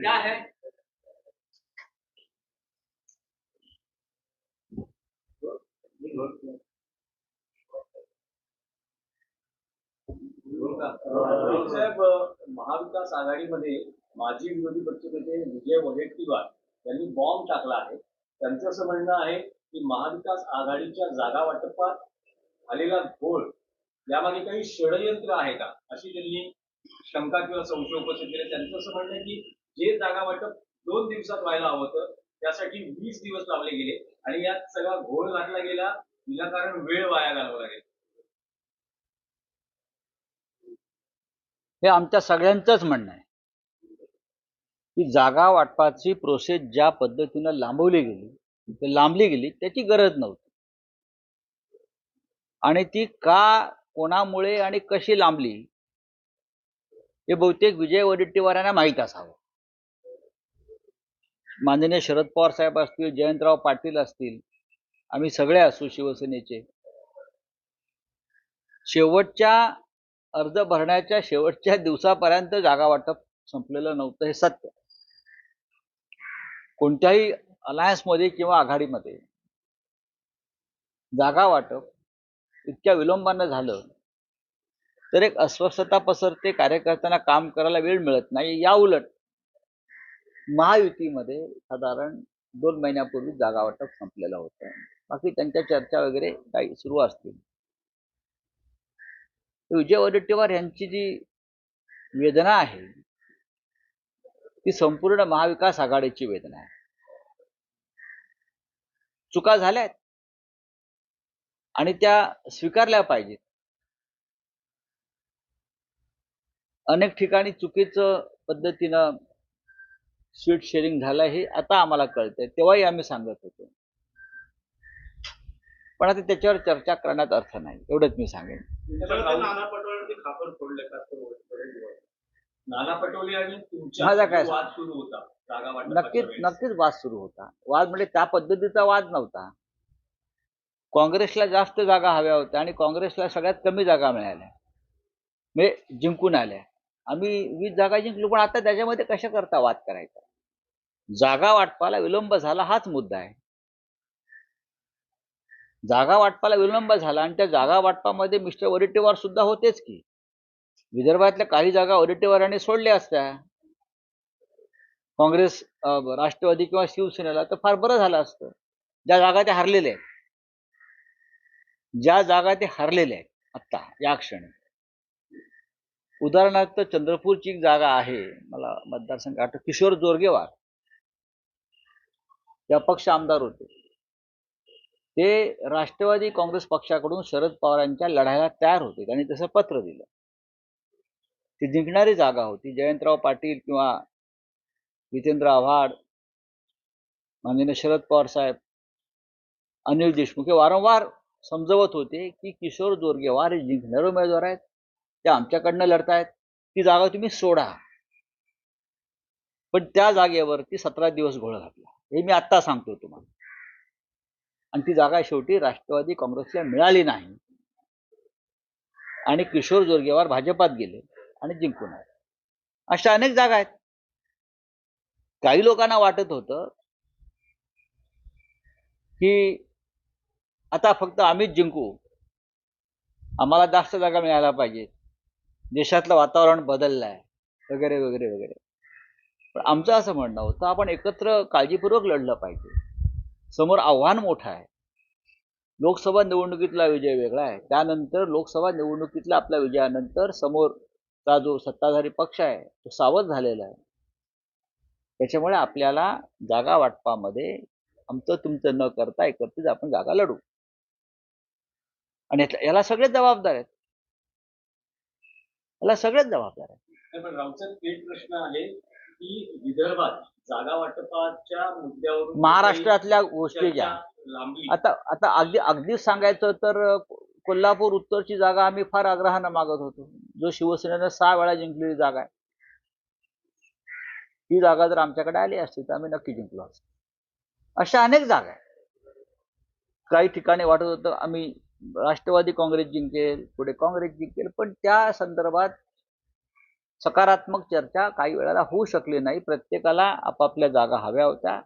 क्या है साहेब महाविकास आघाडीमध्ये माजी विरोधी पक्षनेते विजय वडेट्टीवार यांनी बॉम्ब टाकला आहे. त्यांचं असं म्हणणं आहे की महाविकास आघाडीच्या जागा वाटपात झालेला घोळ यामागे काही षडयंत्र आहे का? अशी त्यांनी शंका किंवा संशय उपस्थित केले. त्यांचं असं म्हणणं आहे की जे जागा वाटप दोन दिवसात व्हायला हवं होतं त्यासाठी वीस दिवस लावले गेले आणि यात सगळा घोळ घातला गेला विनाकारण वेळ वाया घालवला गेला हे आमच्या सगळ्यांचंच म्हणणं आहे. की जागा वाटपाची प्रोसेस ज्या पद्धतीनं लांबवली गेली लांबली गेली त्याची गरज नव्हती. आणि ती का कोणामुळे आणि कशी लांबली हे बहुतेक विजय वडेट्टीवारांना माहीत असावं. माननीय शरद पवार साहेब असतील जयंतराव पाटील असतील आम्ही सगळे असू शिवसेनेचे. शेवटच्या अर्ज भरण्याच्या शेवटच्या दिवसापर्यंत जागा वाटप संपलेलं नव्हतं हे सत्य. कोणत्याही अलायन्समध्ये किंवा आघाडीमध्ये जागा वाटप इतक्या विलंबानं झालं तर एक अस्वस्थता पसरते कार्यकर्त्यांना काम करायला वेळ मिळत नाही. या उलट महायुतीमध्ये साधारण दोन महिन्यापूर्वी जागा वाटप संपलेलं होतं. बाकी त्यांच्या चर्चा वगैरे काही सुरू असतील. विजय वडेट्टीवार यांची जी वेदना आहे ती संपूर्ण महाविकास आघाडीची वेदना आहे. चुका झाल्यात. आणि त्या स्वीकारल्या पाहिजेत. अनेक ठिकाणी चुकीचं पद्धतीनं स्वीट शेअरिंग झालं हे आता आम्हाला कळतंय. तेव्हाही आम्ही सांगत होतो. पण आता त्याच्यावर चर्चा करण्यात अर्थ नाही. एवढंच मी सांगेन. माझा काय नक्कीच. नक्कीच वाद सुरू होता. वाद म्हणजे त्या पद्धतीचा वाद नव्हता. काँग्रेसला जास्त जागा हव्या होत्या आणि काँग्रेसला सगळ्यात कमी जागा मिळाल्या. म्हणजे जिंकून आल्या. आम्ही वीस जागा जिंकलो पण आता त्याच्यामध्ये कशा करता वाद करायचा? जागा वाटपाला विलंब झाला हाच मुद्दा आहे. जागा वाटपाला विलंब झाला आणि त्या जागा वाटपामध्ये मिस्टर वडेट्टीवार सुद्धा होतेच की. विदर्भातल्या काही जागा वडेट्टीवारांनी सोडल्या असत्या. काँग्रेस राष्ट्रवादी किंवा शिवसेनेला तर फार बरं झालं असतं. ज्या जागा ते हरलेल्या आहेत. ज्या जागा ते हरलेल्या आहेत आत्ता या क्षणी. उदाहरणार्थ चंद्रपूरची एक जागा आहे मला मतदारसंघ आठ किशोर जोरगेवार. या अपक्ष आमदार होते. ते राष्ट्रवादी काँग्रेस पक्षाकडून शरद पवारांच्या लढायला तयार होते. त्यांनी तसं पत्र दिलं. ती जिंकणारी जागा होती. जयंतराव पाटील किंवा जितेंद्र आव्हाड माननीय शरद पवार साहेब अनिल देशमुख हे वारंवार समजवत होते की किशोर जोरगेवार हे जिंकणारे उमेदवार आहेत. ते आमच्याकडनं लढतायत. ती जागा तुम्ही सोडा. पण त्या जागेवरती सतरा दिवस घोळ घातला. हे मी आत्ता सांगतो तुम्हाला. आणि ती जागा शेवटी राष्ट्रवादी काँग्रेसला मिळाली नाही. आणि किशोर जोरगेवार भाजपात गेले आणि जिंकून आले. अशा अनेक जागा आहेत. काही लोकांना वाटत होतं की आता फक्त आम्हीच जिंकू. आम्हाला जास्त जागा मिळायला पाहिजे. देशातलं वातावरण बदललं आहे वगैरे वगैरे वगैरे. पण आमचं असं म्हणणं होतं आपण एकत्र काळजीपूर्वक लढलं पाहिजे. समोर आव्हान मोठं आहे. लोकसभा निवडणुकीतला विजय वेगळा आहे. त्यानंतर लोकसभा निवडणुकीतला आपल्या विजयानंतर समोरचा जो सत्ताधारी पक्ष आहे तो सावध झालेला आहे. त्याच्यामुळे आपल्याला जागा वाटपामध्ये आमचं तुमचं न करता एकत्रित आपण जागा लढू. आणि याला सगळेच जबाबदार आहेत. याला सगळेच जबाबदार आहेत. एक प्रश्न आहे की विदर्भात जागा वाटपाच्या मुद्द्यावरून महाराष्ट्रातल्या गोष्टी ज्या आता आता अगदी अगदीच सांगायचं तर कोल्हापूर उत्तरची जागा आम्ही फार आग्रहानं मागत होतो. जो शिवसेनेनं सहा वेळा जिंकलेली जागा आहे. ही जागा जर आमच्याकडे आली असती तर आम्ही नक्की जिंकलो असतो. अशा अनेक जागा आहेत. काही ठिकाणी वाटत होतं आम्ही राष्ट्रवादी काँग्रेस जिंकेल पुढे काँग्रेस जिंकेल पण त्या संदर्भात सकारात्मक चर्चा काही वेळेला होऊ शकली नाही. प्रत्येकाला आपापल्या जागा हव्या होत्या.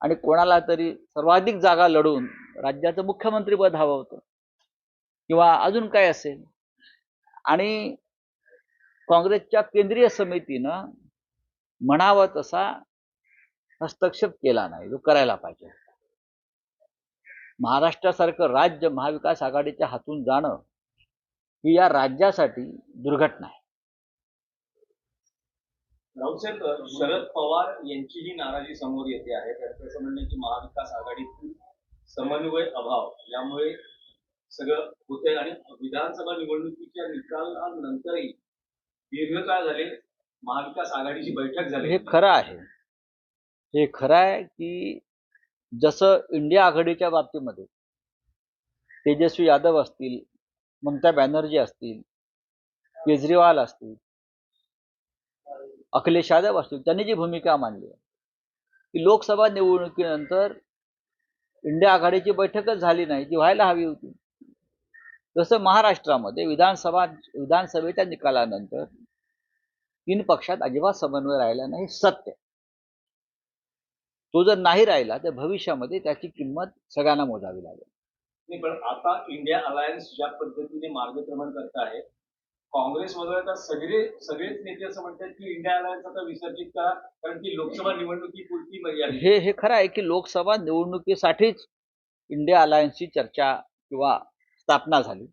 आणि कोणाला तरी सर्वाधिक जागा लढून राज्याचं मुख्यमंत्रीपद हवं होतं. किंवा अजून काय असेल? आणि काँग्रेसच्या केंद्रीय समितीनं म्हणावं तसा हस्तक्षेप केला नाही. जो करायला पाहिजे. महाराष्ट्रासारखं राज्य महाविकास आघाडीच्या हातून जाणं ही या राज्यासाठी दुर्घटना आहे. राऊसाहेब शरद पवार यांचीही नाराजी समोर येते आहे. त्यांचं असं म्हणणं की महाविकास आघाडीतील समन्वय अभाव यामुळे सगळं होते आणि विधानसभा निवडणुकीच्या निकालानंतरही दीर्घकाळ झाले महाविकास आघाडीची बैठक झाली. हे खरं आहे. हे खरं आहे की जसं इंडिया आघाडीच्या बाबतीमध्ये तेजस्वी यादव असतील ममता बॅनर्जी असतील केजरीवाल असतील अखिलेश यादव असतील त्यांनी जी भूमिका मांडली आहे की लोकसभा निवडणुकीनंतर इंडिया आघाडीची बैठकच झाली नाही ती व्हायला हवी होती. जसं महाराष्ट्रामध्ये विधानसभा विधानसभेच्या निकालानंतर तीन पक्षात अजिबात समन्वय राहिला नाही सत्य. तो जर नाही राहिला तर भविष्यामध्ये त्याची किंमत सगळ्यांना मोजावी लागेल. नाही, पण आता इंडिया अलायन्स ज्या पद्धतीने मार्गक्रमण करत आहे काँग्रेस वगळता सगळे सगळेच नेते असं म्हणतात की इंडिया अलायन्स आता विसर्जित करा कारण की लोकसभा निवडणुकीपुरती मर्यादित. हे हे खरं आहे की लोकसभा निवडणुकीसाठीच इंडिया अलायन्सची चर्चा किंवा स्थापना झाली.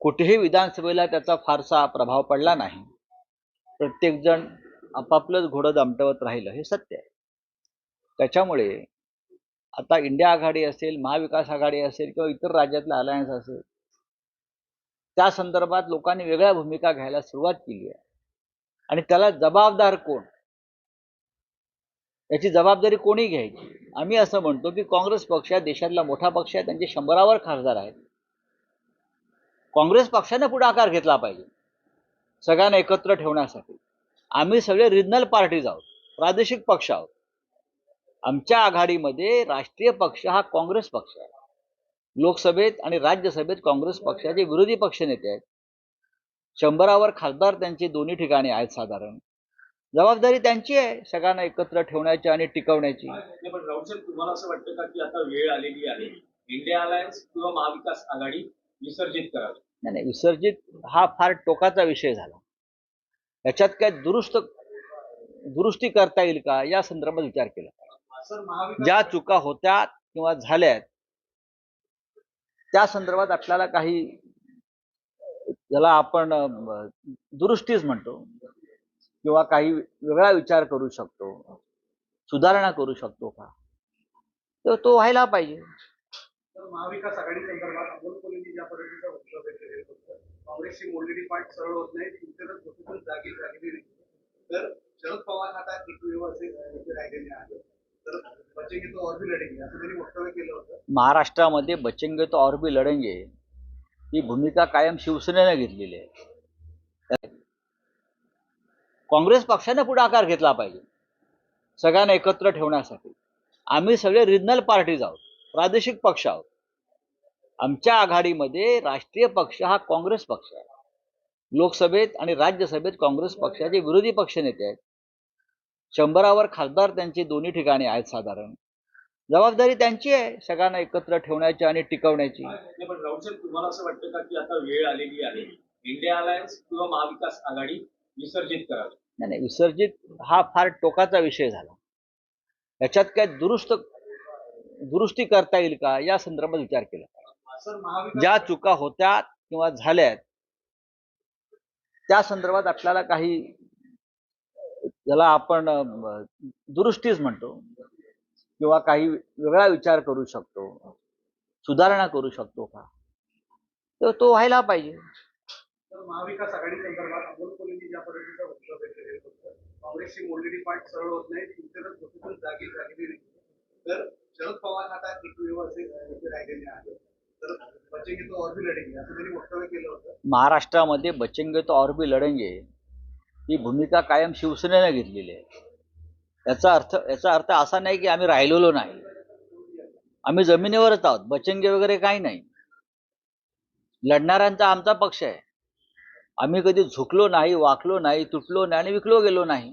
कुठेही विधानसभेला त्याचा फारसा प्रभाव पडला नाही. प्रत्येकजण आपापलंच घोडं दामटवत राहिलं हे सत्य आहे. त्याच्यामुळे आता इंडिया आघाडी असेल महाविकास आघाडी असेल किंवा इतर राज्यातला अलायन्स असेल त्या संदर्भात लोकांनी वेगळ्या भूमिका घ्यायला सुरुवात केली आहे. आणि त्याला जबाबदार कोण? याची जबाबदारी कोणी घ्यायची? आम्ही असं म्हणतो की काँग्रेस पक्ष हा देशातला मोठा पक्ष आहे त्यांचे शंभरावर खासदार आहेत. काँग्रेस पक्षाने पुढाकार घेतला पाहिजे सगळ्यांना एकत्र ठेवण्यासाठी. आम्ही सगळे रिजनल पार्टीज आहोत प्रादेशिक पक्ष आहोत. आमच्या आघाडीमध्ये राष्ट्रीय पक्ष हा काँग्रेस पक्ष आहे. लोकसभेत आणि राज्यसभेत काँग्रेस पक्षाचे विरोधी पक्षनेते आहेत. शंभरावर खासदार त्यांचे दोन्ही ठिकाणी आहेत साधारण. जबाबदारी त्यांची आहे सगळ्यांना एकत्र ठेवण्याची आणि टिकवण्याची. पण तुम्हाला असं वाटतं का की आता वेळ आलेली आहे? इंडिया अलायन्स किंवा महाविकास आघाडी विसर्जित करावी? नाही नाही विसर्जित हा फार टोकाचा विषय झाला. याच्यात काय दुरुस्त दुरुस्ती करता येईल का? या संदर्भात विचार केला. ज्या चुका होत्या किंवा झाल्यात त्या संदर्भात आपल्याला काही ज्याला आपण दुरुस्तीच म्हणतो किंवा काही वेगळा विचार करू शकतो सुधारणा करू शकतो का? तर तो व्हायला पाहिजे. महाविकास आघाडी संदर्भात अमोल कोल्हेंनी ज्या पद्धतीचं काँग्रेसची मोडलेली पाठ सरळ होत नाही जागी नाही. तर शरद पवार आता एकमेव असे नेते राहिलेले आहेत? महाराष्ट्रामध्ये बचेंगे तो और भी लढेंगे ही भूमिका कायम शिवसेनेनं घेतलेली आहे. काँग्रेस पक्षाने पुढाकार घेतला पाहिजे. सगळ्यांना एकत्र ठेवण्यासाठी. आम्ही सगळे रिजनल पार्टीज आहोत प्रादेशिक पक्ष आहोत. आमच्या आघाडीमध्ये राष्ट्रीय पक्ष हा काँग्रेस पक्ष आहे. लोकसभेत आणि राज्यसभेत काँग्रेस पक्षाचे विरोधी पक्षनेते आहेत. शंभरावर खासदार त्यांचे दोन्ही ठिकाणी आहेत साधारण. जबाबदारी त्यांची आहे सगळ्यांना एकत्र ठेवण्याची आणि टिकवण्याची. पण तुम्हाला असं वाटतं का की आता वेळ आलेली आहे? इंडिया अलायन्स किंवा महाविकास आघाडी विसर्जित करावी? नाही नाही विसर्जित हा फार टोकाचा विषय झाला. याच्यात काय दुरुस्त दुरुस्ती करता येईल का? या संदर्भात विचार केला ज्या चुका होत्या किंवा झाल्यात त्या संदर्भात आपल्याला काही ज्याला आपण दुरुस्तीच म्हणतो किंवा काही वेगळा विचार करू शकतो सुधारणा करू शकतो का? तर तो व्हायला पाहिजे. महाविकास आघाडी संदर्भात अमोल कोल्हेंनी ज्या पद्धतीचं वक्तव्य केलेलं होतं काँग्रेसची मोडलेली पाठ सरळ होत नाही तुमच्याकडे कुठून जागी झालेली नाही. तर शरद पवार आता एकमेव असे नेते राहिलेले आहेत? तर बच्चे तो और भी लढेंगे असं त्यांनी वक्तव्य केलं होतं. महाराष्ट्रामध्ये बचेंगे तो और भी लढेंगे. ही भूमिका कायम शिवसेनेनं घेतलेली आहे. याचा अर्थ याचा अर्थ असा नाही की आम्ही राहिलेलो नाही. आम्ही जमिनीवरच आहोत बचंगे वगैरे काही नाही. लढणाऱ्यांचा आमचा पक्ष आहे. आम्ही कधी झुकलो नाही वाकलो नाही तुटलो नाही आणि विकलो गेलो नाही.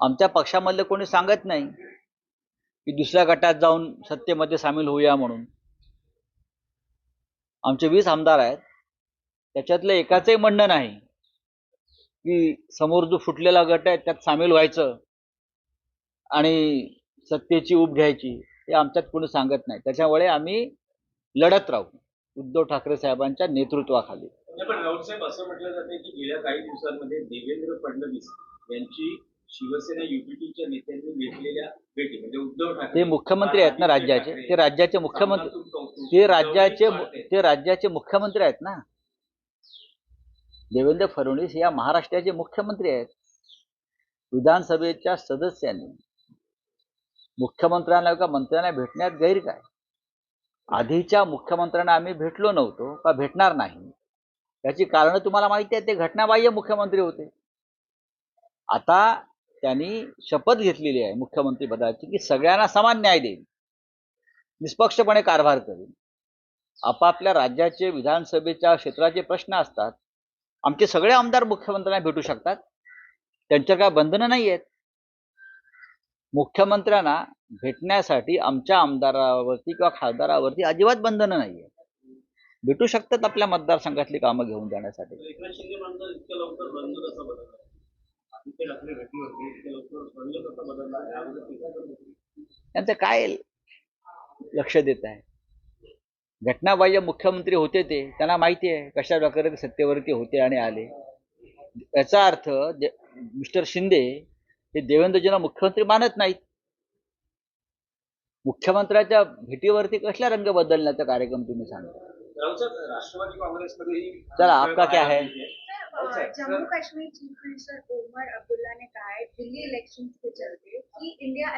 आमच्या पक्षामधले कोणी सांगत नाही की दुसऱ्या गटात जाऊन सत्तेमध्ये सामील होऊया म्हणून. आमचे वीस आमदार आहेत. त्याच्यातलं एकाचंही म्हणणं नाही. की समोर जो फुटलेला गट आहे त्यात सामील व्हायचं आणि सत्तेची ऊब घ्यायची हे आमच्यात कोणी सांगत नाही. त्याच्यामुळे आम्ही लढत राहू उद्धव ठाकरे साहेबांच्या नेतृत्वाखाली. पण राऊत साहेब असं म्हटलं जाते की गेल्या काही दिवसांमध्ये देवेंद्र फडणवीस यांची शिवसेना युपीटीच्या नेत्यांनी घेतलेल्या भेटी म्हणजे उद्धव ठाकरे ते मुख्यमंत्री आहेत ना राज्याचे? ते राज्याचे मुख्यमंत्री ते राज्याचे. ते राज्याचे मुख्यमंत्री आहेत ना? देवेंद्र फडणवीस या महाराष्ट्राचे मुख्यमंत्री आहेत. विधानसभेच्या सदस्यांनी. मुख्यमंत्र्यांना किंवा मंत्र्यांना भेटण्यात गैर काय? आधीच्या मुख्यमंत्र्यांना आम्ही भेटलो नव्हतो का भेटणार नाही? त्याची कारणं तुम्हाला माहिती आहे ते घटनाबाह्य मुख्यमंत्री होते. आता त्यांनी शपथ घेतलेली आहे मुख्यमंत्री पदाची की सगळ्यांना समान न्याय देईल. निष्पक्षपणे कारभार करेल. आपापल्या राज्याचे विधानसभेच्या क्षेत्राचे प्रश्न असतात. आमचे सगळे आमदार मुख्यमंत्र्यांना भेटू शकतात. त्यांच्यावर काय बंधनं नाही आहेत मुख्यमंत्र्यांना भेटण्यासाठी आमच्या आमदारावरती किंवा खासदारावरती अजिबात बंधनं नाही आहेत भेटू शकतात आपल्या मतदारसंघातली कामं घेऊन जाण्यासाठी. त्यांचं काय लक्ष देत आहे? घटनाबाह्य मुख्यमंत्री होते ते त्यांना माहिती आहे कशा प्रकारे सत्तेवरती होते आणि आले. याचा अर्थ मिस्टर शिंदे हे देवेंद्रजींना मुख्यमंत्री मानत नाहीत. मुख्यमंत्र्याच्या भेटीवरती कसला रंग बदलण्याचा कार्यक्रम तुम्ही सांगा? राष्ट्रवादी काँग्रेसमध्येही चला, आपका क्या है? जम्मू कश्मीर चीफ मिनिस्टर ओमर अब्दुल्ला ने कहा है दिल्ली इलेक्शन के चलते इंडिया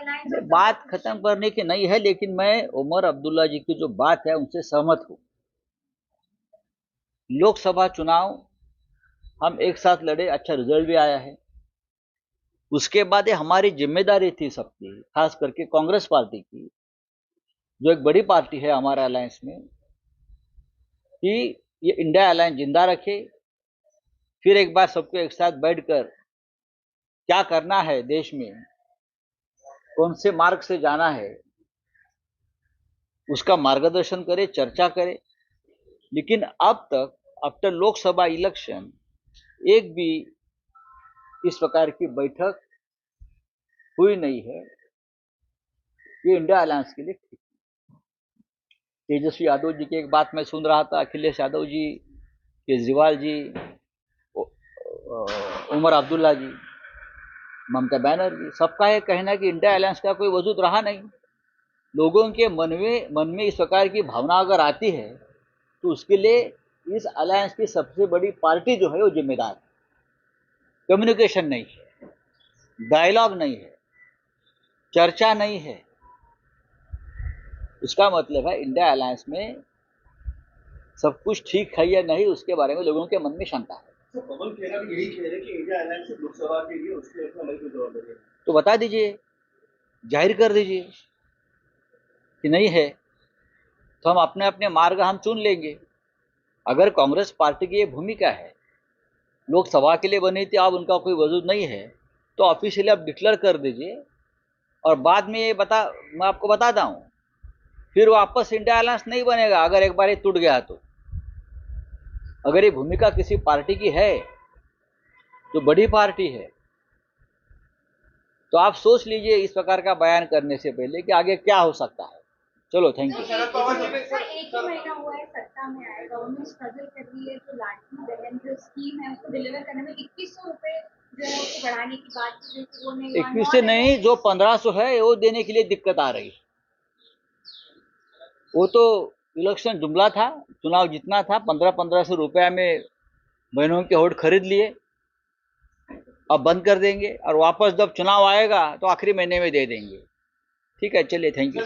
नहीं है। तो बात खत्म करने की नहीं है, लेकिन मैं उमर अब्दुल्ला जी की जो बात है, उनसे सहमत हूँ। लोकसभा चुनाव, हम एक साथ लड़े अच्छा रिज़ल्ट भी आया है। उसके बाद ये हमारी ज़िम्मेदारी थी सबकी, खास करके कांग्रेस पार्टी की, जो एक बड़ी पार्टी है हमारे अलायंस में, कि ये इंडिया अलायंस ज़िंदा रखे फिर एक बार सबको एक साथ बैठकर, क्या करना है देश में? कौन से मार्ग से जाना है? उसका मार्गदर्शन करे, चर्चा करे। लेकिन अब तक आफ्टर लोकसभा इलेक्शन, एक भी इस प्रकार की बैठक हुई नहीं है। ये इंडिया अलायंस के लिए ठीक। तेजस्वी यादव जी की एक बात मैं सुन रहा था, अखिलेश यादव जी, केजरीवाल जी उमर अब्दुल्ला जी, ममता बनर्जी, सबका ये कहना कि इंडिया अलायंस का कोई वजूद रहा नहीं। लोगों के मन में मन में इस प्रकार की भावना अगर आती है तो उसके लिए इस अलायंस की सबसे बड़ी पार्टी जो है, वो जिम्मेदार है। कम्युनिकेशन नहीं है, डायलॉग नहीं है, चर्चा नहीं है। इसका मतलब है, इंडिया अलायंस में सब कुछ ठीक है या नहीं, उसके बारे में लोगों के मन में शंका है। तो तो बता दीजिए, ज़ाहिर कर दीजिए कि नहीं है। तो हम अपने अपने मार्ग हम चुन लेंगे। अगर कांग्रेस पार्टी की ये भूमिका है, लोकसभा के लिए बनी थी, अब उनका कोई वजूद नहीं है तो ऑफिशियली आप डिक्लेयर कर दीजिए। और बाद में ये बता, मैं आपको बताता हूँ, फिर वापस इंडिया अलायंस नहीं बनेगा, अगर एक बार ये टूट गया तो। अगर ये भूमिका किसी पार्टी की है जो बड़ी पार्टी है तो आप सोच लीजिए इस प्रकार का बयान करने से पहले कि आगे क्या हो सकता है। चलो थैंक यू शरद पवार जी ने सर एक ही महीना हुआ है सत्ता में आए। गवर्नमेंट स्ट्रगल कर रही है जो लाडली बहन जो स्कीम है उसको डिलीवर करने में इक्कीस सौ रुपए जो है उसको बढ़ाने की बात की गई थी वो नहीं हुआ। इक्कीस से नहीं जो पंद्रह सौ है वो देने के लिए दिक्कत आ रही है। वो तो इलेक्शन जुमला था, चुनाव जितना था पंद्रह पंद्रह सौ रुपया में बहनों के होट खरीद लिए, अब बंद कर देंगे और वापस जब चुनाव आएगा तो आखिरी महीने में दे देंगे। ठीक है, चलिए थैंक यू